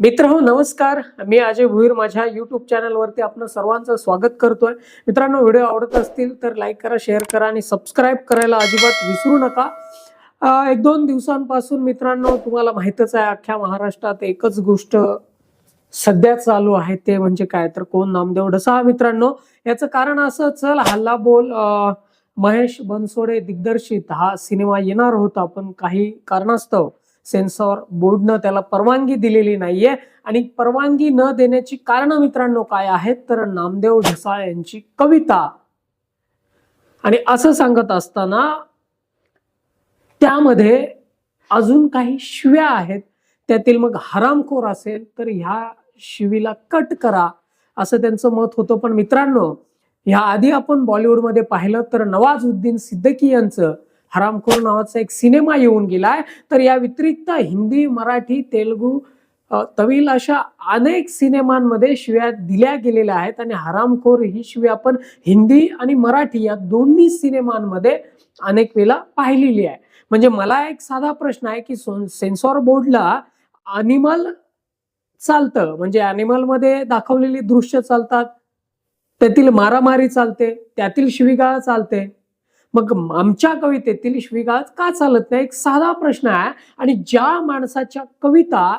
मित्र हो नमस्कार. मी अजय भुईर. माझ्या यूट्यूब चॅनलवरती आपलं सर्वांचं स्वागत करतोय. मित्रांनो व्हिडिओ आवडत असतील तर लाईक करा शेअर करा आणि सबस्क्राईब करायला अजिबात विसरू नका. एक दोन दिवसांपासून मित्रांनो तुम्हाला माहितच आहे अख्ख्या महाराष्ट्रात एकच गोष्ट सध्या चालू आहे ते म्हणजे काय? तर कोण नामदेव ढसा मित्रांनो. याचं कारण असं चल हल्ला बोल. महेश बनसोडे दिग्दर्शित हा सिनेमा येणार होता पण काही कारणास्तव सेन्सॉर बोर्डनं त्याला परवानगी दिलेली नाहीये. आणि परवानगी न देण्याची कारण मित्रांनो काय आहेत? तर नामदेव ढसाळ यांची कविता. आणि असं सांगत असताना त्यामध्ये अजून काही शिव्या आहेत. त्यातील मग हरामखोर असेल तर ह्या शिवीला कट करा. असं त्यांचं मत होतं. पण मित्रांनो ह्या आधी आपण बॉलिवूडमध्ये पाहिलं तर नवाजुद्दीन सिद्दकी यांचं हरामखोर नावाचा एक सिनेमा येऊन गेलाय. तर या व्यतिरिक्त हिंदी मराठी तेलुगू तमिल तमिळ अशा अनेक सिनेमांमध्ये शिव्या दिल्या गेलेल्या आहेत आणि हरामखोर ही शिव्या आपण हिंदी आणि मराठी या दोन्ही सिनेमांमध्ये अनेक वेळा पाहिलेली आहे. म्हणजे मला एक साधा प्रश्न आहे की सेन्सॉर बोर्डला अनिमल चालतं. म्हणजे अॅनिमलमध्ये दाखवलेली दृश्य चालतात. त्यातील मारामारी चालते. त्यातील शिवीगाळ चालते. मग आमच्या कवितेतील शिवीगाळ का चालत नाही? एक साधा प्रश्न आहे. आणि ज्या माणसाच्या कविता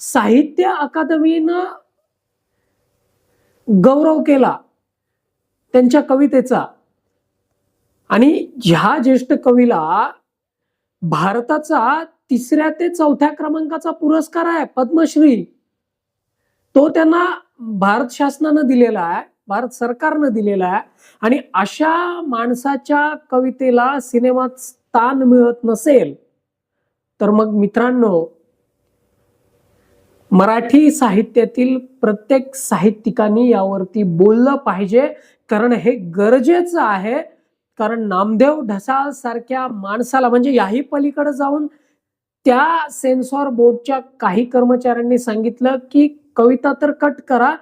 साहित्य अकादमीनं गौरव केला त्यांच्या कवितेचा आणि ज्या ज्येष्ठ कवीला भारताचा तिसऱ्या ते चौथ्या क्रमांकाचा पुरस्कार आहे पद्मश्री. तो त्यांना भारत शासनानं दिलेला आहे. भारत सरकारनं दिलेला आहे. आणि अशा माणसाच्या कवितेला सिनेमात स्थान मिळत नसेल तर मग मित्रांनो मराठी साहित्यातील प्रत्येक साहित्यिकांनी यावरती बोललं पाहिजे. कारण हे गरजेचं आहे. कारण नामदेव ढसाळ सारख्या माणसाला म्हणजे याही पलीकडे जाऊन त्या सेन्सॉर बोर्डच्या काही कर्मचाऱ्यांनी सांगितलं की कविता तर कट करा.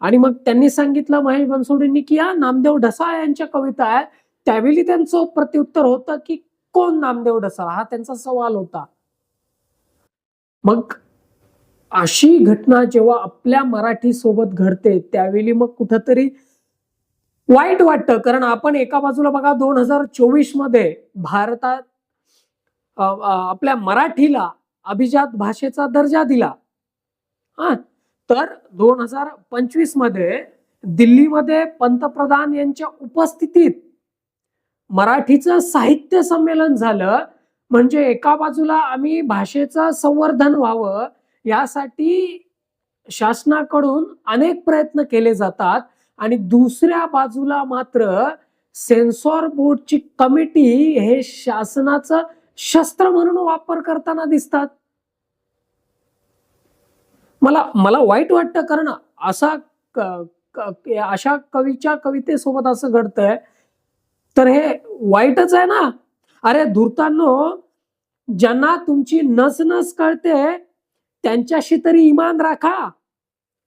आणि मग त्यांनी सांगितलं महेश बनसोडेंनी की या नामदेव ढसाळ यांच्या कविता आहेत. त्यावेळी त्यांचं प्रत्युत्तर होतं की कोण नामदेव ढसाळ? हा त्यांचा सवाल होता. मग अशी घटना जेव्हा आपल्या मराठी सोबत घडते त्यावेळी मग कुठंतरी वाईट वाटतं. कारण आपण एका बाजूला बघा दोन हजार चोवीसमध्ये भारतात आपल्या मराठीला अभिजात भाषेचा दर्जा दिला. हा तर दोन हजार पंचवीसमध्ये दिल्लीमध्ये पंतप्रधान यांच्या उपस्थितीत मराठीचं साहित्य संमेलन झालं. म्हणजे एका बाजूला आम्ही भाषेचं संवर्धन व्हावं यासाठी शासनाकडून अनेक प्रयत्न केले जातात. आणि दुसऱ्या बाजूला मात्र सेन्सॉर बोर्डची कमिटी हे शासनाचं शस्त्र म्हणून वापर करताना दिसतात. मला मला वाईट वाटतं कारण असा अशा कवीच्या कवितेसोबत असं घडतंय. तर हे वाईटच आहे ना? अरे धूर्तांनो ज्यांना तुमची नस नस कळते त्यांच्याशी तरी इमान राखा.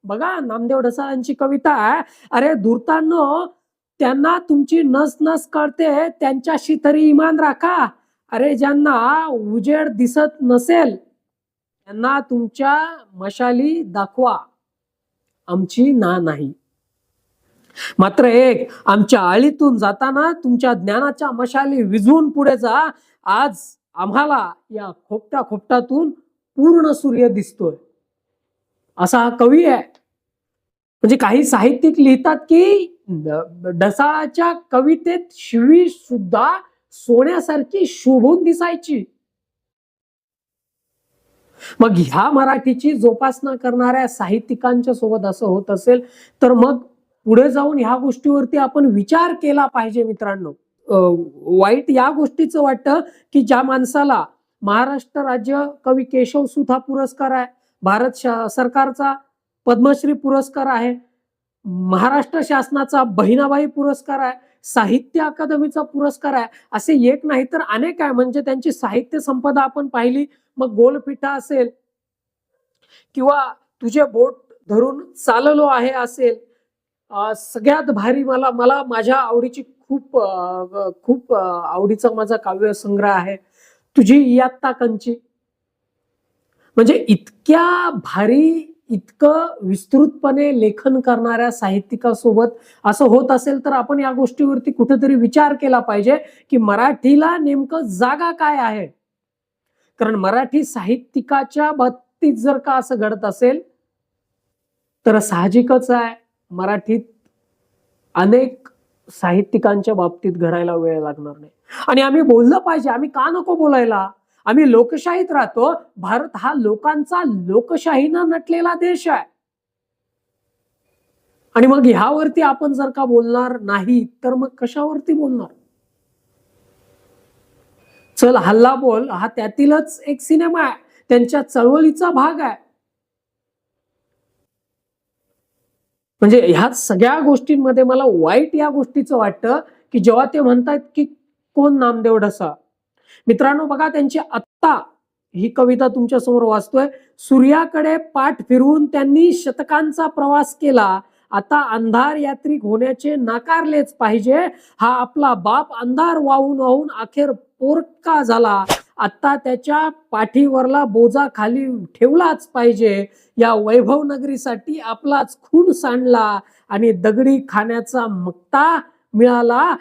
बघा नामदेव ढसाळांची कविता आहे. अरे धूर्तांनो त्यांना तुमची नस नस कळते त्यांच्याशी तरी इमान राखा. अरे ज्यांना उजेड दिसत नसेल त्यांना तुमच्या मशाली दाखवा. आमची ना नाही. मात्र एक आमच्या आळीतून जाताना तुमच्या ज्ञानाच्या मशाली विझवून पुढे जा. आज आम्हाला या खोपट्या खोपटातून पूर्ण सूर्य दिसतोय. असा हा कवी आहे. म्हणजे काही साहित्यिक लिहितात की ढसाळाच्या कवितेत शिवी सुद्धा सोन्यासारखी शोभून दिसायची. मग ह्या मराठीची जोपासना करणाऱ्या साहित्यिकांच्या सोबत असं होत असेल तर मग पुढे जाऊन ह्या गोष्टीवरती आपण विचार केला पाहिजे मित्रांनो. वाईट या गोष्टीचं वाटतं की ज्या माणसाला महाराष्ट्र राज्य कवी केशव सुधा पुरस्कार आहे भारत सरकारचा पद्मश्री पुरस्कार आहे महाराष्ट्र शासनाचा बहिणाबाई पुरस्कार आहे साहित्य अकादमीचा पुरस्कार आहे असे एक नाही तर अनेक आहे. म्हणजे त्यांची साहित्य संपदा आपण पाहिली मग गोलपिठा असेल किंवा तुझे बोट धरून चाललो आहे असेल सगळ्यात भारी मला मला माझ्या आवडीची खूप खूप आवडीचा माझा काव्य संग्रह आहे तुझी इयत्ता कंची. म्हणजे इतक्या भारी इतकं विस्तृतपणे लेखन करणाऱ्या साहित्यिकासोबत असं होत असेल तर आपण या गोष्टीवरती कुठेतरी विचार केला पाहिजे की मराठीला नेमकं जागा काय आहे? कारण मराठी साहित्यिकाच्या बाबतीत जर का असं घडत असेल तर साहजिकच आहे. मराठीत अनेक साहित्यिकांच्या बाबतीत घडायला वेळ लागणार नाही. आणि आम्ही बोललं पाहिजे आम्ही का नको बोलायला? आम्ही लोकशाहीत राहतो. भारत हा लोकांचा लोकशाहीनं नटलेला देश आहे. आणि मग ह्यावरती आपण जर का बोलणार नाही तर मग कशावरती बोलणार? चल हल्ला बोल. हा त्यातीलच एक सिनेमा आहे. त्यांच्या चळवळीचा भाग आहे. म्हणजे ह्या सगळ्या गोष्टींमध्ये मला वाईट या गोष्टीचं वाटतं की जेव्हा ते म्हणतात की कोण नामदेव ढसा मित्रांनो बघा त्यांची आत्ता ही कविता तुमच्यासमोर वाचतोय. सूर्याकडे पाठ फिरवून त्यांनी शतकांचा प्रवास केला. आता अंधार यात्रिक होण्याचे नाकारलेच पाहिजे. हा आपला बाप अंधार वाहून वाहून अखेर पोरका झाला. आता त्याच्या पाठीवरला बोजा खाली ठेवलाच पाहिजे. या वैभव नगरीसाठी आपलाच खून सांडला आणि दगडी खाण्याचा मक्ता मिळाला.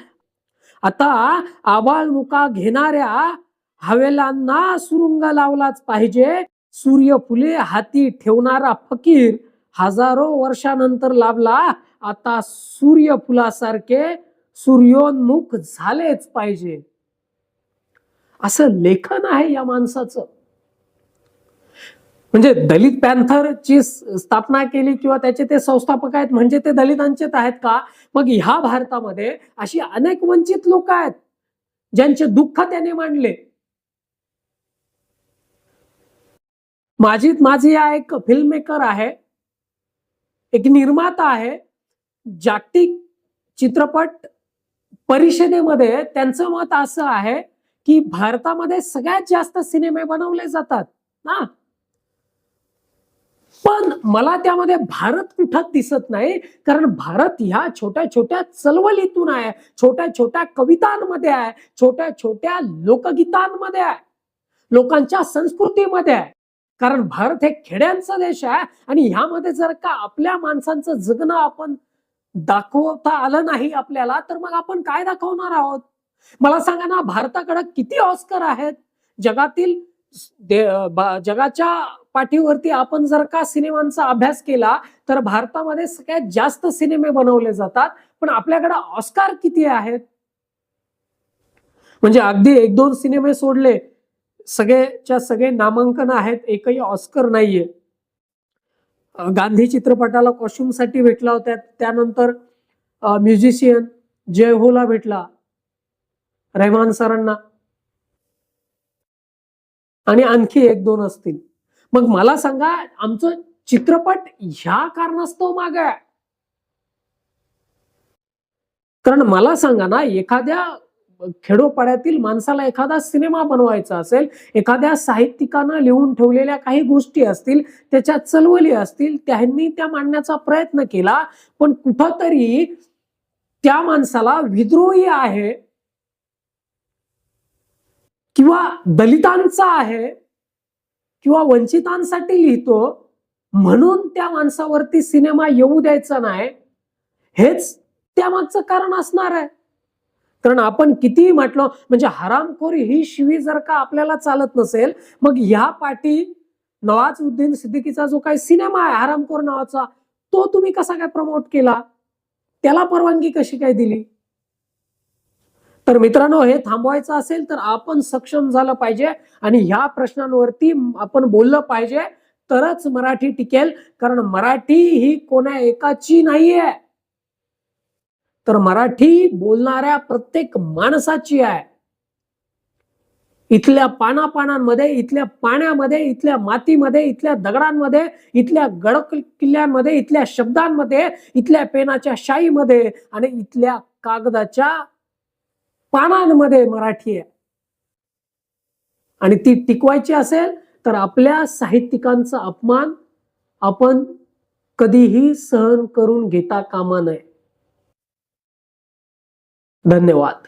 आता आबाळमुका घेणाऱ्या हवेलांना सुरुंग लावलाच पाहिजे. सूर्य फुले हाती ठेवणारा फकीर हजारो वर्षानंतर लाभला. आता सूर्यफुलासारखे सूर्योन्मुख झालेच पाहिजे. असं लेखन आहे या माणसाचं. म्हणजे दलित पॅन्थरची स्थापना केली किंवा त्याचे ते संस्थापक आहेत म्हणजे ते दलितांचेच आहेत का? मग ह्या भारतामध्ये अशी अनेक वंचित लोक आहेत ज्यांचे दुःख त्याने मांडले. माझी माझी हा एक फिल्म मेकर आहे एक निर्माता आहे. जागतिक चित्रपट परिषदेमध्ये त्यांचं मत असं आहे की भारतामध्ये सगळ्यात जास्त सिनेमे बनवले जातात ना? पण मला त्यामध्ये भारत कुठं दिसत नाही? कारण भारत ह्या छोट्या छोट्या चळवळीतून आहे. छोट्या छोट्या कवितांमध्ये आहे. छोट्या छोट्या लोकगीतांमध्ये आहे. लोकांच्या संस्कृतीमध्ये आहे. कारण भारत हे खेड्यांचा देश आहे आणि ह्यामध्ये जर का आपल्या माणसांचं जगणं आपण दाखवता आलं नाही आपल्याला तर मग आपण काय दाखवणार आहोत? मला सांगा ना भारताकडे किती ऑस्कर आहेत? जगातील जगाच्या पाठीवरती आपण जर का सिनेमांचा अभ्यास केला तर भारतामध्ये सगळ्यात जास्त सिनेमे बनवले जातात. पण आपल्याकडे ऑस्कार किती आहेत? म्हणजे अगदी एक दोन सिनेमे सोडले सगळेच्या सगळे नामांकन आहेत एकही ऑस्कर नाहीये. गांधी चित्रपटाला कॉस्ट्युमसाठी भेटला होता त्यानंतर म्युझिशियन जय होला भेटला रेहमान सरांना. आणि आणखी एक दोन असतील. मग मला सांगा आमचं चित्रपट ह्या कारणास्तव माग आहे. कारण मला सांगा ना एखाद्या खेडोपाड्यातील माणसाला एखादा सिनेमा बनवायचा असेल एखाद्या साहित्यिकानं लिहून ठेवलेल्या काही गोष्टी असतील त्याच्या चलवली असतील त्यांनी त्या मांडण्याचा प्रयत्न केला पण कुठंतरी त्या माणसाला विद्रोही आहे किंवा दलितांचा आहे किंवा वंचितांसाठी लिहितो म्हणून त्या माणसावरती सिनेमा येऊ द्यायचा नाही. हेच त्यामागचं कारण असणार आहे. कारण आपण कितीही म्हटलं म्हणजे हरामखोरी ही शिवी जर का आपल्याला चालत नसेल मग ह्या पाठी नवाज उद्दीन सिद्दीकीचा जो काही सिनेमा आहे हरामखोर नावाचा तो तुम्ही कसा काय प्रमोट केला? त्याला परवानगी कशी काय दिली? तर मित्रांनो हे थांबवायचं असेल तर आपण सक्षम झालं पाहिजे आणि ह्या प्रश्नांवरती आपण बोललं पाहिजे. तरच मराठी टिकेल कारण मराठी ही कोणा एकाची नाहीये. तर मराठी बोलणाऱ्या प्रत्येक माणसाची आहे. इथल्या पानापानांमध्ये इथल्या पाण्यामध्ये इथल्या मातीमध्ये इथल्या दगडांमध्ये इथल्या गड किल्ल्यांमध्ये इथल्या शब्दांमध्ये इथल्या पेनाच्या शाईमध्ये आणि इथल्या कागदाच्या पानांमध्ये मराठी आहे. आणि ती टिकवायची असेल तर आपल्या साहित्यिकांचा अपमान आपण कधीही सहन करून घेता कामा नये. धन्यवाद.